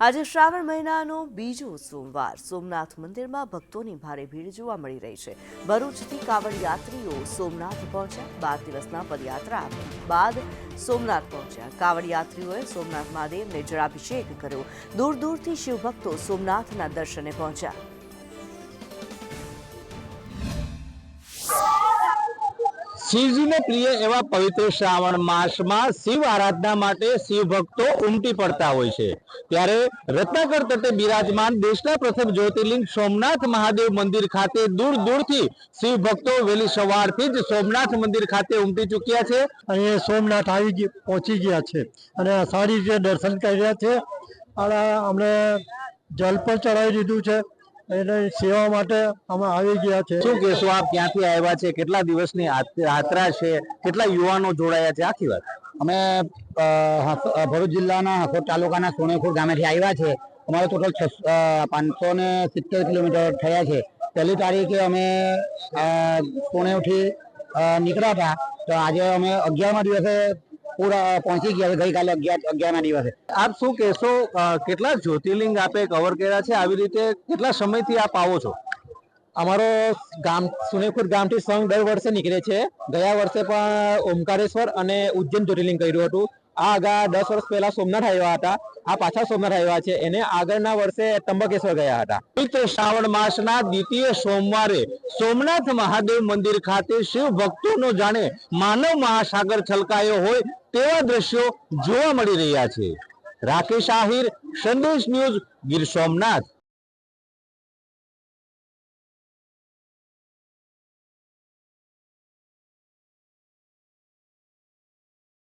આજે શ્રાવણ મહિનાનો બીજો સોમવાર. સોમનાથ મંદિરમાં ભક્તોની ભારે ભીડ જોવા મળી રહી છે. ભરૂચથી કાવડ યાત્રીઓ સોમનાથ પહોંચ્યા. બાર દિવસના પદયાત્રા બાદ સોમનાથ પહોંચ્યા. કાવડ યાત્રીઓએ સોમનાથ મહાદેવને જળાભિષેક કર્યો. દૂર દૂરથી શિવભક્તો સોમનાથના દર્શને પહોંચ્યા. શિવજીને પ્રિય એવા પવિત્ર શ્રાવણ માસમાં શિવ આરાધના માટે શિવ ભક્તો ઉમટી પડતા હોય છે. ત્યારે રત્નાકર તટે બિરાજમાન દેશના પ્રથમ જ્યોતિર્લિંગ સોમનાથ મહાદેવ મંદિર ખાતે દૂર દૂરથી શિવ ભક્તો વહેલી સવારથી જ સોમનાથ મંદિર ખાતે ઉમટી ચૂક્યા છે. અને સોમનાથ આવી પહોંચી ગયા છે. અને સારી રીતે દર્શન કર્યા છે. અને અમને જલ પણ ચડાવી દીધું છે. એને સેવા માટે અમે આવી ગયા છે. શું કહેશો આપ ક્યાંથી આવ્યા છે? કેટલા દિવસની યાત્રા છે? કેટલા યુવાનો જોડાયા છે? આખી વાત. અમે ભરૂચ જિલ્લાના હાસોદ તાલુકાના સોનેખુર ગામેથી આવ્યા છે. અમારે ટોટલ પાંચસો ને સિત્તેર કિલોમીટર થયા છે. પહેલી તારીખે અમે અ, નીકળ્યા હતા. તો આજે અમે અગિયારમા દિવસે પૂરા પહોંચી ગયા છે. ગઈકાલે અગિયાર અગિયારના દિવસે. આપ શું કહેશો કેટલા જ્યોતિર્લિંગ આપે કવર કર્યા છે? આવી રીતે કેટલા સમયથી આપ આવો છો? અમારો ગામ સુનેખુર ગામથી સંઘ દર વર્ષે નીકળે છે. ગયા વર્ષે પણ ઓમકારેશ્વર અને ઉજ્જૈન જ્યોતિર્લિંગ કર્યું હતું. આ આગા દસ વર્ષ પહેલા સોમનાથ આવ્યા હતા. આ પાછા સોમનાથ આવ્યા છે. એને આગળના વર્ષે ત્રંબકેશ્વર ગયા હતા. પવિત્ર શ્રાવણ માસના દ્વિતીય સોમવારે સોમનાથ મહાદેવ મંદિર ખાતે શિવ ભક્તોનો જાણે માનવ મહાસાગર છલકાયો હોય તેવા દ્રશ્યો જોવા મળી રહ્યા છે. રાકેશ આહિર, સંદેશ ન્યૂઝ ગીર સોમનાથ.